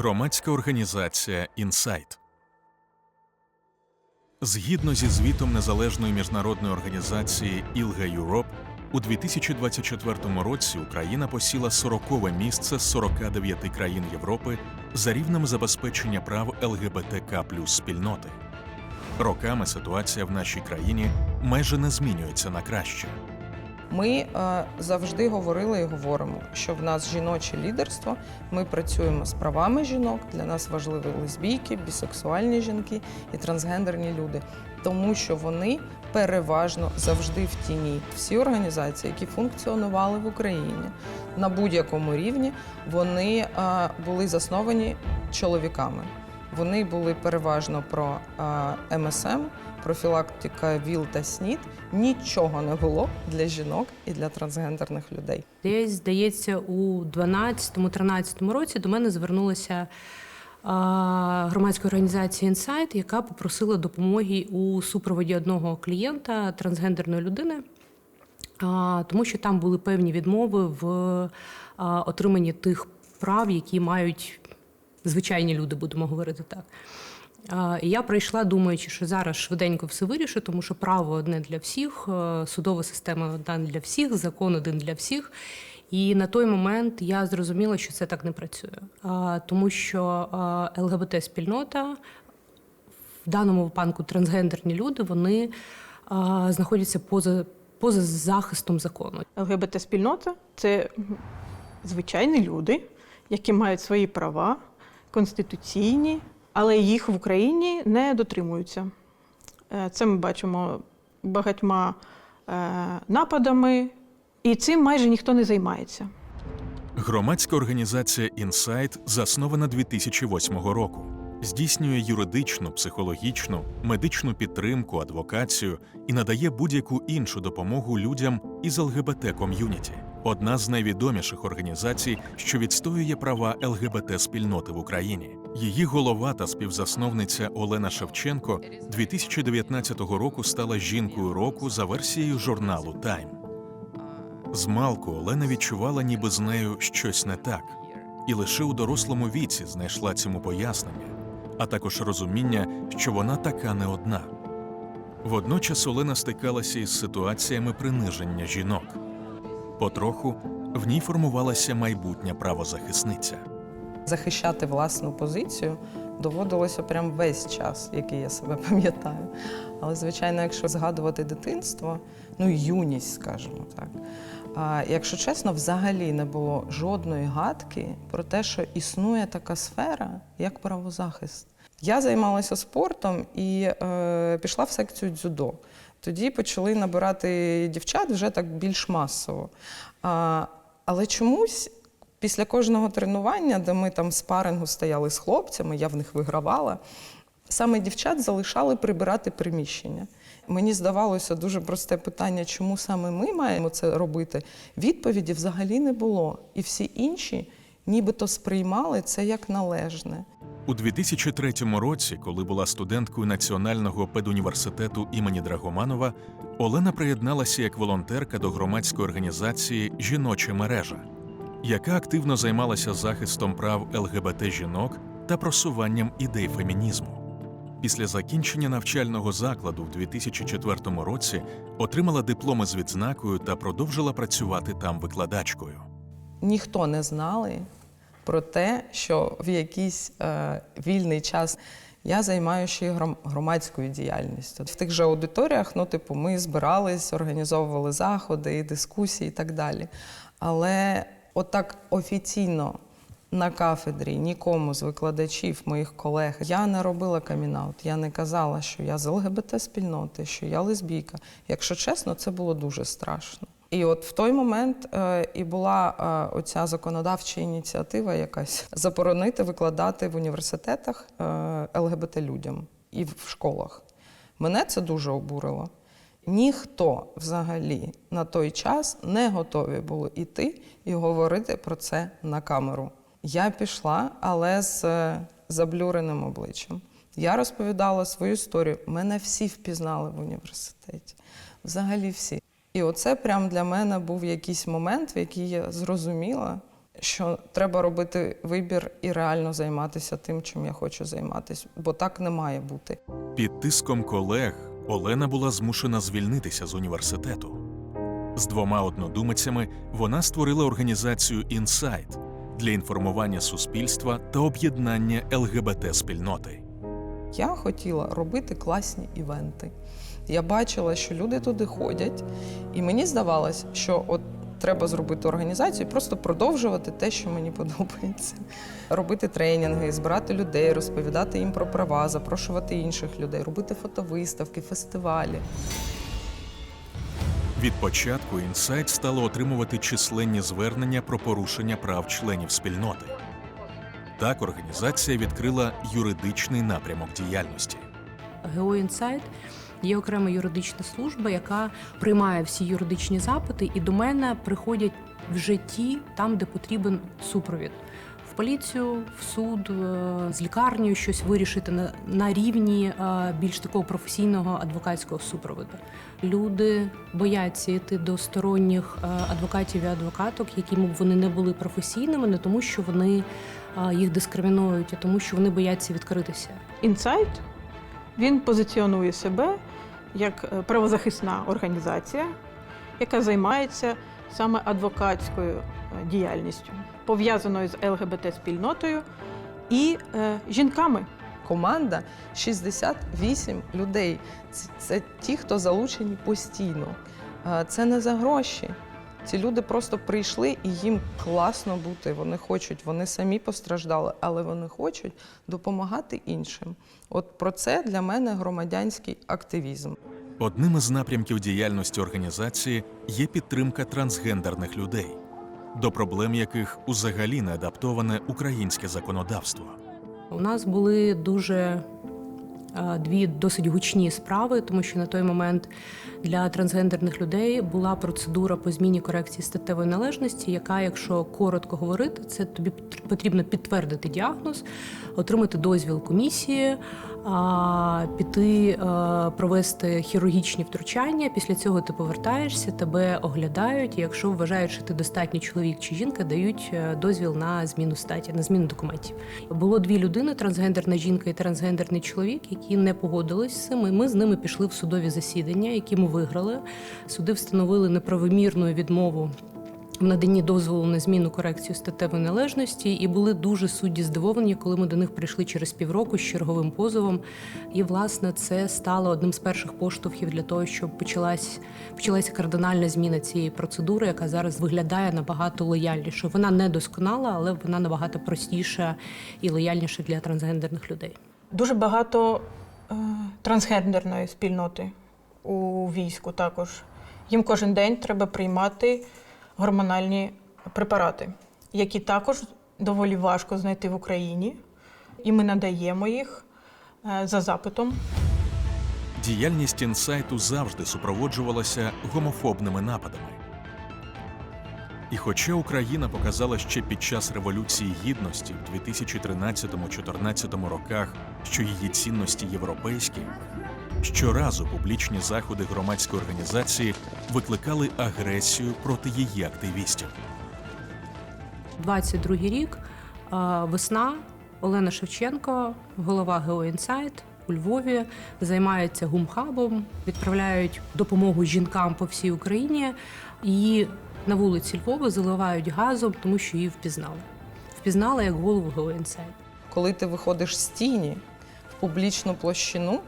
Громадська організація Інсайт. Згідно зі звітом незалежної міжнародної організації Ілга Юроп, у 2024 році Україна посіла 40-ве місце з 49 країн Європи за рівнем забезпечення прав ЛГБТК плюс спільноти. Роками ситуація в нашій країні майже не змінюється на краще. Ми е, завжди говорили і говоримо, що в нас жіноче лідерство. Ми працюємо з правами жінок. Для нас важливі лесбійки, бісексуальні жінки і трансгендерні люди, тому що вони переважно завжди в тіні. Всі організації, які функціонували в Україні на будь-якому рівні, вони е, були засновані чоловіками. Вони були переважно про е, МСМ, профілактика ВІЛ та СНІД. Нічого не було для жінок і для трансгендерних людей. Десь, здається, у 12-13 році до мене звернулася громадська організація Інсайт, яка попросила допомоги у супроводі одного клієнта трансгендерної людини, тому що там були певні відмови в отриманні тих прав, які мають звичайні люди, будемо говорити так. І я прийшла, думаючи, що зараз швиденько все вирішу, тому що право одне для всіх, е, судова система одна для всіх, закон один для всіх. І на той момент я зрозуміла, що це так не працює, тому що ЛГБТ-спільнота, в даному випадку трансгендерні люди, вони знаходяться поза, поза захистом закону. ЛГБТ-спільнота це звичайні люди, які мають свої права, конституційні, але їх в Україні не дотримуються. Е, Це ми бачимо багатьма е, нападами, і цим майже ніхто не займається. Громадська організація Інсайт заснована 2008 року. Здійснює юридичну, психологічну, медичну підтримку, адвокацію і надає будь-яку іншу допомогу людям із ЛГБТ ком'юніті. Одна з найвідоміших організацій, що відстоює права ЛГБТ спільноти в Україні. Її голова та співзасновниця Олена Шевченко 2019 року стала жінкою року за версією журналу Тайм. Змалку Олена відчувала, ніби з нею щось не так, і лише у дорослому віці знайшла цьому пояснення, а також розуміння, що вона така не одна. Водночас Олена стикалася із ситуаціями приниження жінок. Потроху в ній формувалася майбутня правозахисниця. Захищати власну позицію доводилося прям весь час, який я себе пам'ятаю. Але, звичайно, якщо згадувати дитинство, ну юність, скажімо так. А якщо чесно, взагалі не було жодної гадки про те, що існує така сфера, як правозахист. Я займалася спортом і е, пішла в секцію дзюдо. Тоді почали набирати дівчат вже так більш масово. А, але чомусь після кожного тренування, де ми там спарингу стояли з хлопцями, я в них вигравала, саме дівчат залишали прибирати приміщення. Мені здавалося дуже просте питання, чому саме ми маємо це робити. Відповіді взагалі не було. І всі інші нібито сприймали це як належне. У 2003 році, коли була студенткою Національного педуніверситету імені Драгоманова, Олена приєдналася як волонтерка до громадської організації Жіноча мережа, яка активно займалася захистом прав ЛГБТ жінок та просуванням ідей фемінізму. Після закінчення навчального закладу в 2004 році отримала дипломи з відзнакою та продовжила працювати там викладачкою. ніхто не знали про те, що в якийсь е, вільний час я займаюся ще громадською діяльністю. В тих же аудиторіях, ну, типу, ми збирались, організовували заходи, дискусії і так далі. Але отак офіційно на кафедрі нікому з викладачів, моїх колег, я не робила камінаут. Я не казала, що я з ЛГБТ-спільноти, що я лесбійка. Якщо чесно, це було дуже страшно. І от в той момент е, і була е, оця законодавча ініціатива якась заборонити викладати в університетах е, ЛГБТ людям і в школах. Мене це дуже обурило. Ніхто взагалі на той час не готові були йти і говорити про це на камеру. Я пішла, але з е, заблюреним обличчям. Я розповідала свою історію. Мене всі впізнали в університеті. Взагалі всі. І оце прям для мене був якийсь момент, в який я зрозуміла, що треба робити вибір і реально займатися тим, чим я хочу займатися, бо так не має бути. Під тиском колег Олена була змушена звільнитися з університету. З двома однодумицями вона створила організацію Інсайт для інформування суспільства та об'єднання ЛГБТ-спільноти. Я хотіла робити класні івенти. Я бачила, що люди туди ходять, і мені здавалось, що от треба зробити організацію і просто продовжувати те, що мені подобається. Робити тренінги, збирати людей, розповідати їм про права, запрошувати інших людей, робити фотовиставки, фестивалі. Від початку інсайт стало отримувати численні звернення про порушення прав членів спільноти. Так організація відкрила юридичний напрямок діяльності. ГО «Інсайт» є окрема юридична служба, яка приймає всі юридичні запити, і до мене приходять в житті там, де потрібен супровід. В поліцію, в суд, е, з лікарнею щось вирішити на, на рівні е, більш такого професійного адвокатського супроводу. Люди бояться йти до сторонніх е, адвокатів і адвокаток, якими б вони не були професійними, не тому, що вони їх дискримінують, а тому, що вони бояться відкритися. Інсайт він позиціонує себе як е, правозахисна організація, яка займається саме адвокатською е, діяльністю, пов'язаною з ЛГБТ-спільнотою і е, жінками. Команда 68 людей. Це, це ті, хто залучені постійно. Е, Це не за гроші. Ці люди просто прийшли і їм класно бути. Вони хочуть, вони самі постраждали, але вони хочуть допомагати іншим. От про це для мене громадянський активізм. Одним із напрямків діяльності організації є підтримка трансгендерних людей, до проблем яких узагалі не адаптоване українське законодавство. У нас були дуже дві досить гучні справи, тому що на той момент для трансгендерних людей була процедура по зміні корекції статевої належності, яка, якщо коротко говорити, це тобі потрібно підтвердити діагноз, отримати дозвіл комісії, піти е, провести хірургічні втручання. Після цього ти повертаєшся, тебе оглядають. І якщо вважають, що ти достатній чоловік чи жінка, дають е, дозвіл на зміну статі, на зміну документів. Було дві людини: трансгендерна жінка і трансгендерний чоловік, які не погодились з цим. Ми з ними пішли в судові засідання, які ми виграли. Суди встановили неправомірну відмову. В наданні дозволу на зміну корекцію статевої належності, і були дуже судді здивовані, коли ми до них прийшли через півроку з черговим позовом. І власне це стало одним з перших поштовхів для того, щоб почалась почалася кардинальна зміна цієї процедури, яка зараз виглядає набагато лояльніше. Вона не досконала, але вона набагато простіша і лояльніша для трансгендерних людей. Дуже багато е, трансгендерної спільноти у війську також. Їм кожен день треба приймати гормональні препарати, які також доволі важко знайти в Україні. І ми надаємо їх е, за запитом. Діяльність інсайту завжди супроводжувалася гомофобними нападами. І хоча Україна показала ще під час Революції Гідності в 2013-2014 роках, що її цінності європейські, щоразу публічні заходи громадської організації викликали агресію проти її активістів. 22 рік, весна, Олена Шевченко, голова ГО «Інсайт» у Львові, займається гумхабом, відправляють допомогу жінкам по всій Україні. Її на вулиці Львова заливають газом, тому що її впізнали. Впізнали як голову ГО Коли ти виходиш з тіні в публічну площину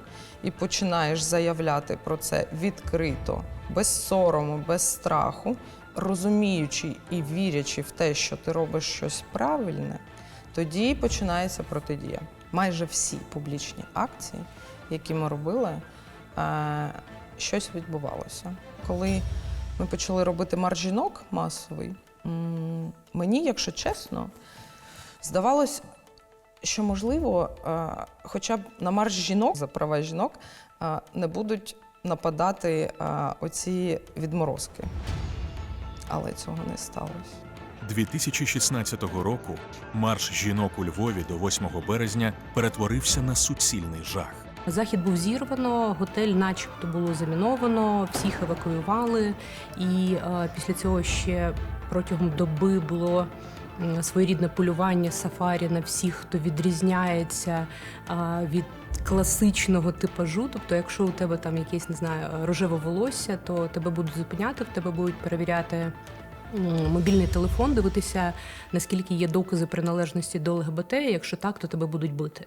і починаєш заявляти про це відкрито, без сорому, без страху, розуміючи і вірячи в те, що ти робиш щось правильне, тоді починається протидія. Майже всі публічні акції, які ми робили, е, щось відбувалося. Коли ми почали робити марш жінок масовий, мені, якщо чесно, здавалось, що можливо, е, хоча б на марш жінок за права жінок е, не будуть нападати е, оці відморозки. Але цього не сталося. 2016 року марш жінок у Львові до 8 березня перетворився на суцільний жах. Захід був зірвано, готель, начебто, було заміновано, всіх евакуювали. І е, після цього ще протягом доби було своєрідне полювання сафарі на всіх, хто відрізняється а, від класичного типажу. Тобто, якщо у тебе там якесь не знаю рожеве волосся, то тебе будуть зупиняти, в тебе будуть перевіряти. Мобільний телефон, дивитися, наскільки є докази приналежності до ЛГБТ. Якщо так, то тебе будуть бити.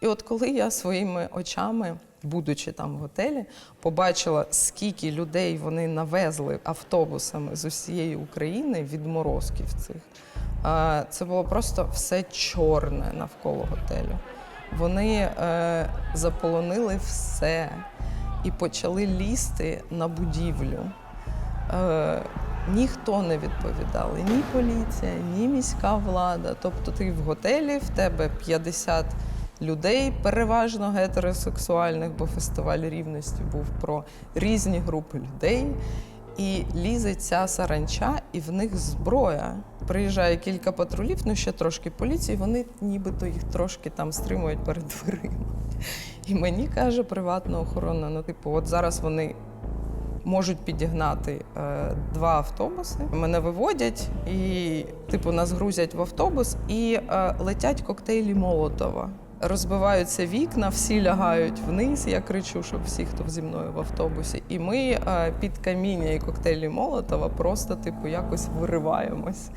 І от коли я своїми очами, будучи там в готелі, побачила, скільки людей вони навезли автобусами з усієї України від морозків цих, е, це було просто все чорне навколо готелю. Вони е, заполонили все і почали лізти на будівлю. Ніхто не відповідали, ні поліція, ні міська влада. Тобто ти в готелі, в тебе 50 людей, переважно гетеросексуальних, бо фестиваль рівності був про різні групи людей. І лізе ця саранча, і в них зброя. Приїжджає кілька патрулів, ну ще трошки поліції, вони нібито їх трошки там стримують перед дверима. І мені каже приватна охорона: ну, типу, от зараз вони можуть підігнати е, два автобуси. Мене виводять і, типу, нас грузять в автобус і е, летять коктейлі Молотова. Розбиваються вікна, всі лягають вниз. Я кричу, щоб всі, хто зі мною в автобусі. І ми е, під каміння і коктейлі Молотова просто, типу, якось вириваємось.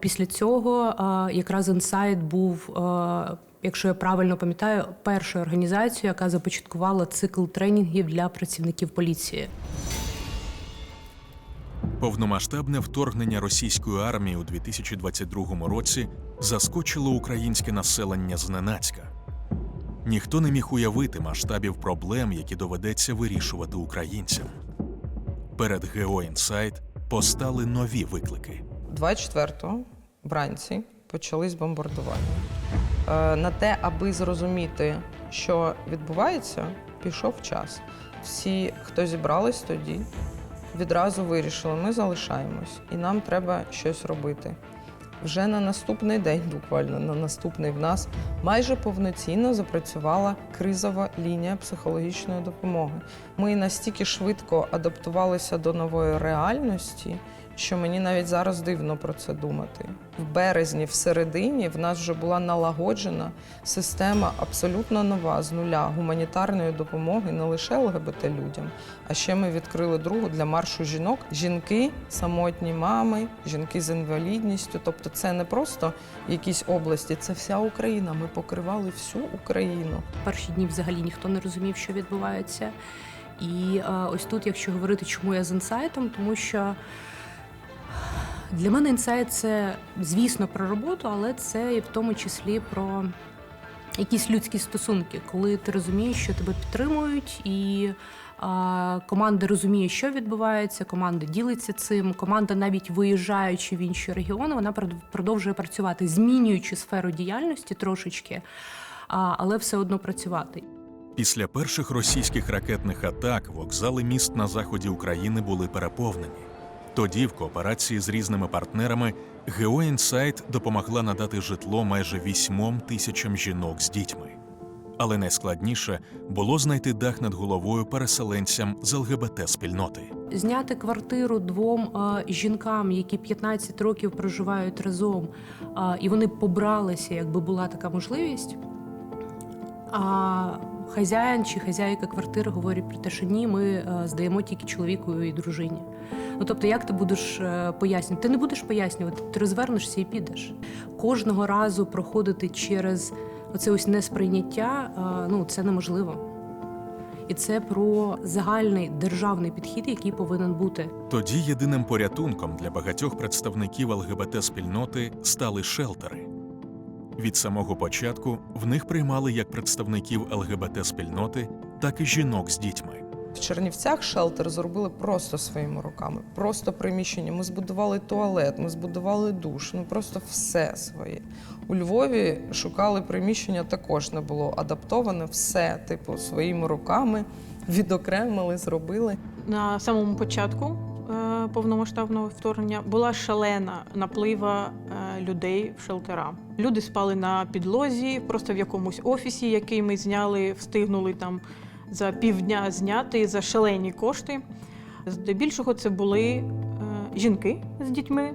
Після цього якраз інсайт був, якщо я правильно пам'ятаю, першою організацією, яка започаткувала цикл тренінгів для працівників поліції. Повномасштабне вторгнення російської армії у 2022 році заскочило українське населення зненацька. Ніхто не міг уявити масштабів проблем, які доведеться вирішувати українцям. Перед GeoInsight постали нові виклики. 24-го вранці почались бомбардування. Е, На те, аби зрозуміти, що відбувається, пішов час. Всі, хто зібрались тоді, відразу вирішили, ми залишаємось, і нам треба щось робити. Вже на наступний день, буквально на наступний в нас майже повноцінно запрацювала кризова лінія психологічної допомоги. Ми настільки швидко адаптувалися до нової реальності, що мені навіть зараз дивно про це думати. В березні, в середині, в нас вже була налагоджена система абсолютно нова з нуля гуманітарної допомоги не лише ЛГБТ людям, а ще ми відкрили другу для маршу жінок. Жінки, самотні мами, жінки з інвалідністю. Тобто, це не просто якісь області, це вся Україна. Ми покривали всю Україну. Перші дні взагалі ніхто не розумів, що відбувається. І а, ось тут, якщо говорити, чому я з інсайтом, тому що для мене інсайт це, звісно, про роботу, але це і в тому числі про якісь людські стосунки, коли ти розумієш, що тебе підтримують, і команда розуміє, що відбувається, команда ділиться цим. Команда, навіть виїжджаючи в інші регіони, вона продовжує працювати, змінюючи сферу діяльності трошечки, але все одно працювати. Після перших російських ракетних атак вокзали міст на заході України були переповнені. Тоді, в кооперації з різними партнерами, GeoInsight допомогла надати житло майже вісьмом тисячам жінок з дітьми. Але найскладніше було знайти дах над головою переселенцям з ЛГБТ-спільноти. Зняти квартиру двом а, жінкам, які 15 років проживають разом, а, і вони побралися, якби була така можливість. А хазяїн чи хазяйка квартири говорять про те, що ні, ми е, здаємо тільки чоловіку і дружині. Ну тобто, як ти будеш е, пояснювати? Ти не будеш пояснювати, ти розвернешся і підеш. Кожного разу проходити через оце ось несприйняття, е, ну це неможливо. І це про загальний державний підхід, який повинен бути. Тоді єдиним порятунком для багатьох представників ЛГБТ-спільноти стали шелтери. Від самого початку в них приймали як представників ЛГБТ-спільноти, так і жінок з дітьми. В Чернівцях шелтер зробили просто своїми руками, просто приміщення. Ми збудували туалет, ми збудували душ, ну просто все своє. У Львові шукали приміщення, також не було адаптоване, все, типу, своїми руками відокремили, зробили. На самому початку е, повномасштабного вторгнення була шалена наплива е, людей в шелтера. Люди спали на підлозі, просто в якомусь офісі, який ми зняли, встигнули там за півдня зняти за шалені кошти. Здебільшого це були е, жінки з дітьми.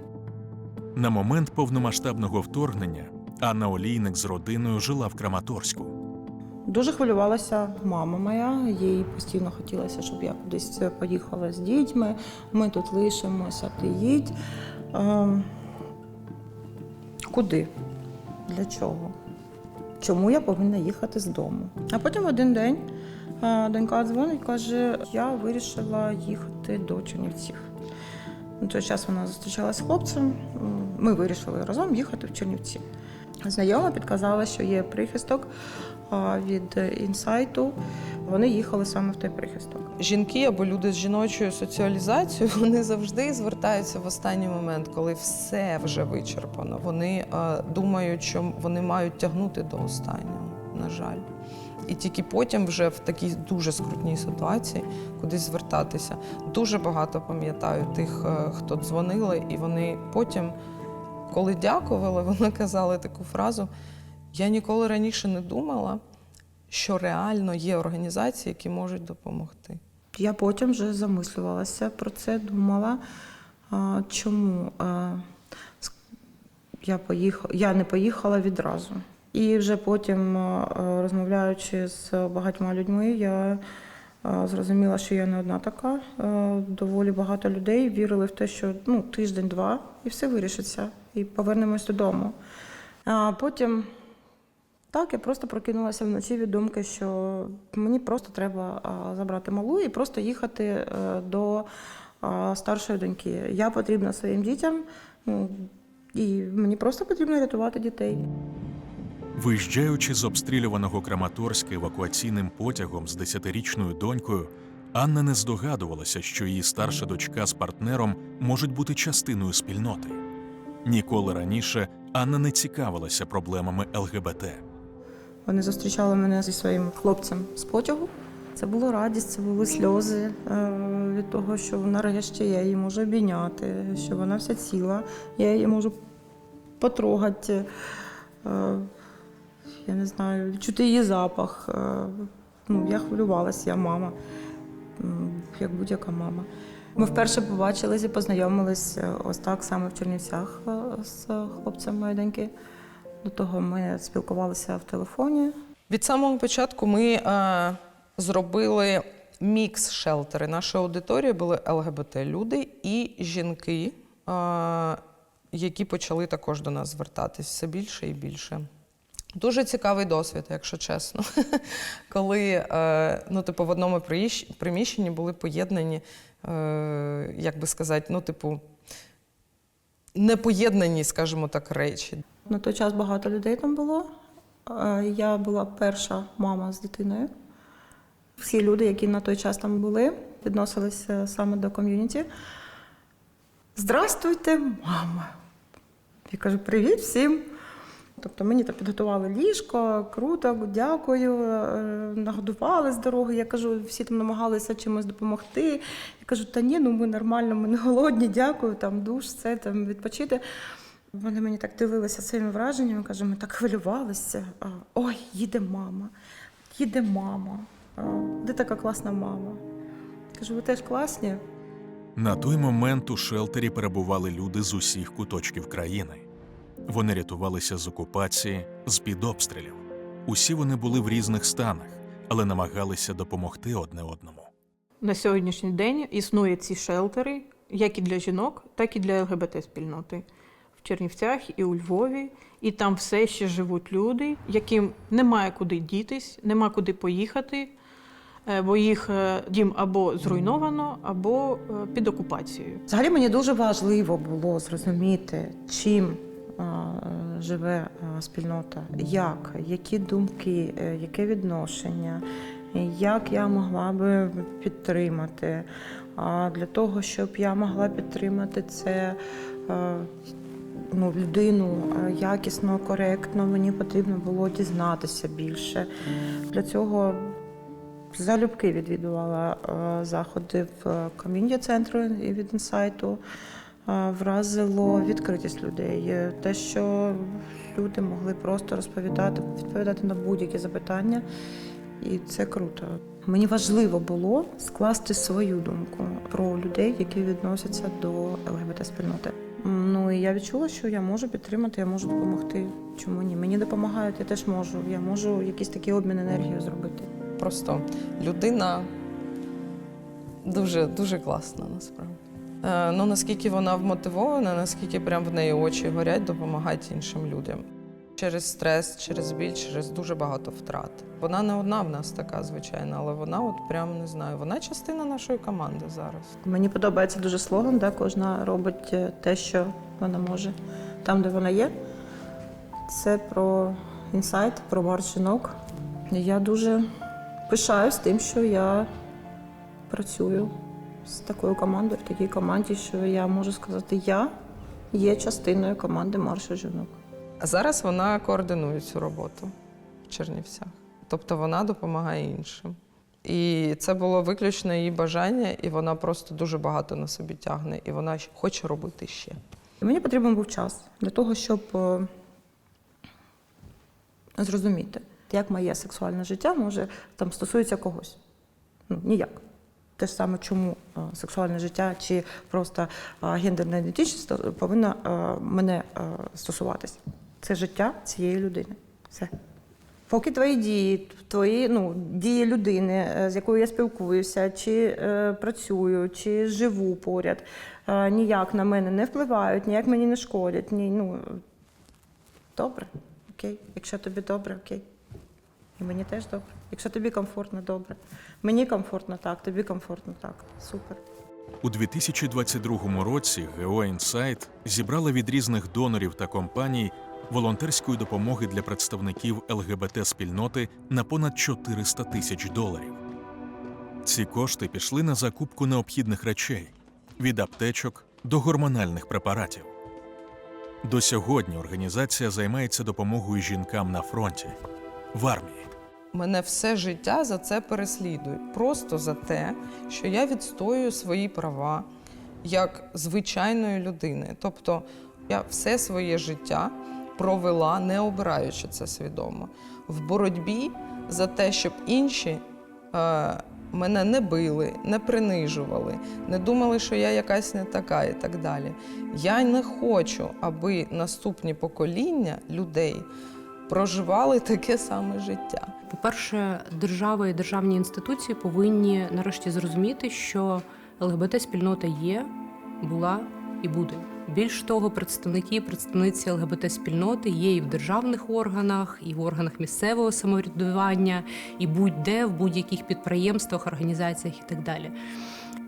На момент повномасштабного вторгнення Анна Олійник з родиною жила в Краматорську. Дуже хвилювалася мама моя. Їй постійно хотілося, щоб я кудись поїхала з дітьми. Ми тут лишимося, ти їдь. Куди? Для чого? Чому я повинна їхати з дому? А потім один день е, донька дзвонить, і каже: я вирішила їхати до Чернівців. На той час вона зустрічалася з хлопцем. Ми вирішили разом їхати в Чернівці. Знайома підказала, що є прихисток від інсайту. Вони їхали саме в той прихисток. Жінки або люди з жіночою соціалізацією вони завжди звертаються в останній момент, коли все вже вичерпано. Вони думають, що вони мають тягнути до останнього, на жаль. І тільки потім, вже в такій дуже скрутній ситуації, кудись звертатися. Дуже багато пам'ятаю тих, е, хто дзвонили, і вони потім, коли дякували, вони казали таку фразу: я ніколи раніше не думала, що реально є організації, які можуть допомогти. Я потім вже замислювалася про це, думала, чому я, поїхала, я не поїхала відразу. І вже потім, розмовляючи з багатьма людьми, я зрозуміла, що я не одна така. Доволі багато людей вірили в те, що ну, тиждень-два і все вирішиться, і повернемось додому. А потім так, я просто прокинулася вночі від думки, що мені просто треба забрати малу і просто їхати е, до старшої доньки. Я потрібна своїм дітям, ну, і мені просто потрібно рятувати дітей. Виїжджаючи з обстрілюваного Краматорська евакуаційним потягом з десятирічною донькою, Анна не здогадувалася, що її старша дочка з партнером можуть бути частиною спільноти. Ніколи раніше Анна не цікавилася проблемами ЛГБТ. Вони зустрічали мене зі своїм хлопцем з потягу. Це було радість, це були сльози е, від того, що нарешті я її можу обійняти, що вона вся ціла, я її можу потрогати. Е, я не знаю, відчути її запах. Е, ну, я хвилювалася, я мама, як будь-яка мама. Ми вперше побачилися, познайомились ось так саме в Чернівцях з хлопцем моєї. До того ми спілкувалися в телефоні. Від самого початку ми е, зробили мікс шелтери. Наша аудиторія були ЛГБТ-люди і жінки, е, які почали також до нас звертатись все більше і більше. Дуже цікавий досвід, якщо чесно. Коли е, ну, типу, в одному приміщенні були поєднані, е, як би сказати, ну, типу, непоєднані, скажімо так, речі. На той час багато людей там було. Е, Я була перша мама з дитиною. Всі люди, які на той час там були, відносилися саме до ком'юніті. Здрастуйте, мама. Я кажу, привіт всім. Тобто мені там підготували ліжко, круто, дякую, е, нагодували з дороги. Я кажу, всі там намагалися чимось допомогти. Я кажу, та ні, ну ми нормально, ми не голодні, дякую, там душ, все там відпочити. Вони мені так дивилися своїми враженнями, каже, ми так хвилювалися. Ой, їде мама, їде мама. Де така класна мама? Кажу, ви теж класні. На той момент у шелтері перебували люди з усіх куточків країни. Вони рятувалися з окупації, з під обстрілів. Усі вони були в різних станах, але намагалися допомогти одне одному. На сьогоднішній день існують ці шелтери, як і для жінок, так і для ЛГБТ-спільноти. В Чернівцях і у Львові. І там все ще живуть люди, яким немає куди дітись, нема куди поїхати, е, бо їх е, дім або зруйновано, або е, під окупацією. Взагалі мені дуже важливо було зрозуміти, чим живе спільнота, як, які думки, яке відношення, як я могла би підтримати. А для того, щоб я могла підтримати це ну, людину е, якісно, коректно, мені потрібно було дізнатися більше. Для цього залюбки відвідувала е, заходи в ком'юніті центру і від інсайту. Е, Вразило відкритість людей, Е, те, що люди могли просто розповідати, відповідати на будь-які запитання, і це круто. Мені важливо було скласти свою думку про людей, які відносяться до ЛГБТ-спільноти. Ну і я відчула, що я можу підтримати, я можу допомогти. Чому ні? Мені допомагають, я теж можу. Я можу якийсь такий обмін енергією зробити. Просто людина дуже, дуже класна насправді. Е, ну, наскільки вона вмотивована, наскільки прям в неї очі горять, допомагати іншим людям. Через стрес, через біль, через дуже багато втрат. Вона не одна в нас така, звичайно, але вона, от прям не знаю, вона частина нашої команди зараз. Мені подобається дуже слоган, да? кожна робить е, те, що вона може там, де вона є. Це про інсайт, про марш жінок. Я дуже пишаюсь тим, що я працюю з такою командою, в такій команді, що я можу сказати, я є частиною команди маршу жінок. А зараз вона координує цю роботу в Чернівцях. Тобто вона допомагає іншим. І це було виключно її бажання, і вона просто дуже багато на собі тягне, і вона хоче робити ще. Мені потрібен був час для того, щоб е, зрозуміти, як моє сексуальне життя може там стосується когось. Ну, ніяк. Те ж саме, чому е, сексуальне життя чи просто е, гендерна ідентичність повинна мене стосуватись. Це життя цієї людини. Все. Поки твої дії, твої ну, дії людини, е, з якою я спілкуюся, чи е, працюю, чи живу поряд, е, ніяк на мене не впливають, ніяк мені не шкодять. Ні, ну, добре, окей. Якщо тобі добре, окей. І мені теж добре. Якщо тобі комфортно, добре. Мені комфортно так, тобі комфортно так. Супер. У 2022 році «Інсайт» зібрала від різних донорів та компаній волонтерської допомоги для представників ЛГБТ-спільноти на понад 400 тисяч доларів. Ці кошти пішли на закупку необхідних речей від аптечок до гормональних препаратів. До сьогодні організація займається допомогою жінкам на фронті в армії. Мене все життя за це переслідують. Просто за те, що я відстоюю свої права як звичайної людини. Тобто я все своє життя провела, не обираючи це свідомо, в боротьбі за те, щоб інші е, мене не били, не принижували, не думали, що я якась не така і так далі. Я не хочу, аби наступні покоління людей проживали таке саме життя. По-перше, держава і державні інституції повинні нарешті зрозуміти, що ЛГБТ-спільнота є, була і буде. Більш того, представники і представниці ЛГБТ-спільноти є і в державних органах, і в органах місцевого самоврядування, і будь-де, в будь-яких підприємствах, організаціях і так далі.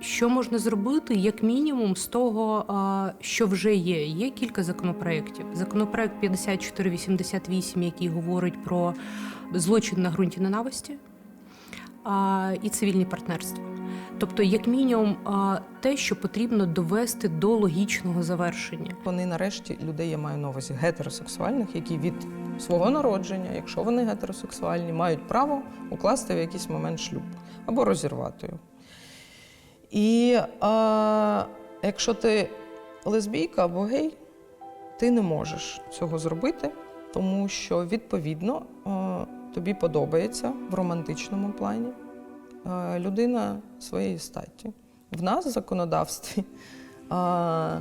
Що можна зробити, як мінімум, з того, що вже є? Є кілька законопроєктів. Законопроект 5488, який говорить про злочин на ґрунті ненависті і цивільні партнерства. Тобто, як мінімум, те, що потрібно довести до логічного завершення. Вони нарешті людей я маю на увазі гетеросексуальних, які від свого народження, якщо вони гетеросексуальні, мають право укласти в якийсь момент шлюб або розірвати його. І а, якщо ти лесбійка або гей, ти не можеш цього зробити, тому що відповідно тобі подобається в романтичному плані людина своєї статі. В нас в законодавстві а,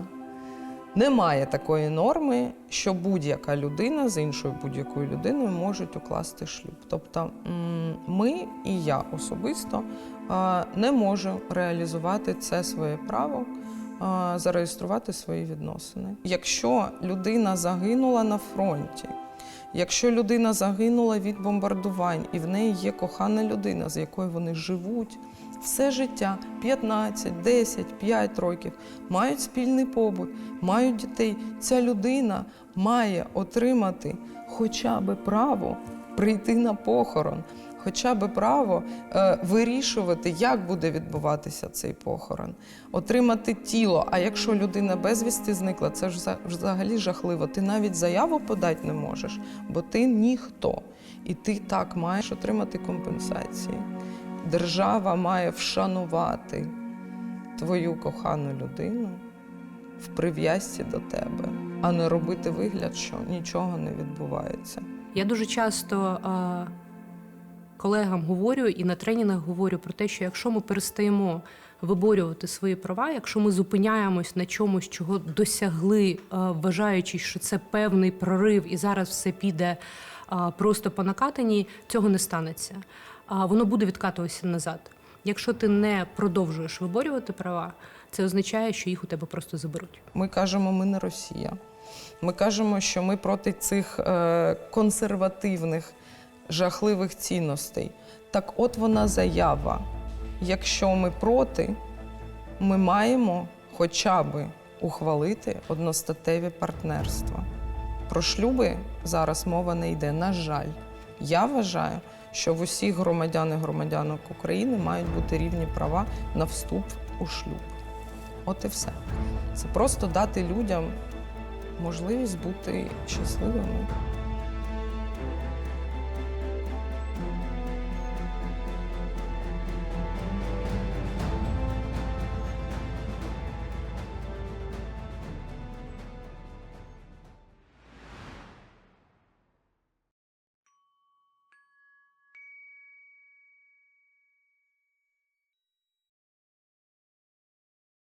немає такої норми, що будь-яка людина з іншою будь-якою людиною можуть укласти шлюб. Тобто ми і я особисто а, не можу реалізувати це своє право. Зареєструвати свої відносини. Якщо людина загинула на фронті, якщо людина загинула від бомбардувань, і в неї є кохана людина, з якою вони живуть все життя 15, 10, 5 років, мають спільний побут, мають дітей. Ця людина має отримати хоча б право прийти на похорон, хоча б право е, вирішувати, як буде відбуватися цей похорон, отримати тіло. А якщо людина безвісти зникла, це ж вза- взагалі жахливо. Ти навіть заяву подати не можеш, бо ти ніхто. І ти так маєш отримати компенсації. Держава має вшанувати твою кохану людину в прив'язці до тебе, а не робити вигляд, що нічого не відбувається. Я дуже часто е, колегам говорю і на тренінгах говорю про те, що якщо ми перестаємо виборювати свої права, якщо ми зупиняємось на чомусь, чого досягли, е, вважаючи, що це певний прорив, і зараз все піде е, просто по накатанні, цього не станеться. Воно буде відкатуватися назад. Якщо ти не продовжуєш виборювати права, це означає, що їх у тебе просто заберуть. Ми кажемо, ми не Росія. Ми кажемо, що ми проти цих е, консервативних, жахливих цінностей. Так от вона заява. Якщо ми проти, ми маємо хоча б ухвалити одностатеві партнерства. Про шлюби зараз мова не йде. На жаль, я вважаю, що в усіх громадян і громадянок України мають бути рівні права на вступ у шлюб. От і все. Це просто дати людям можливість бути щасливими.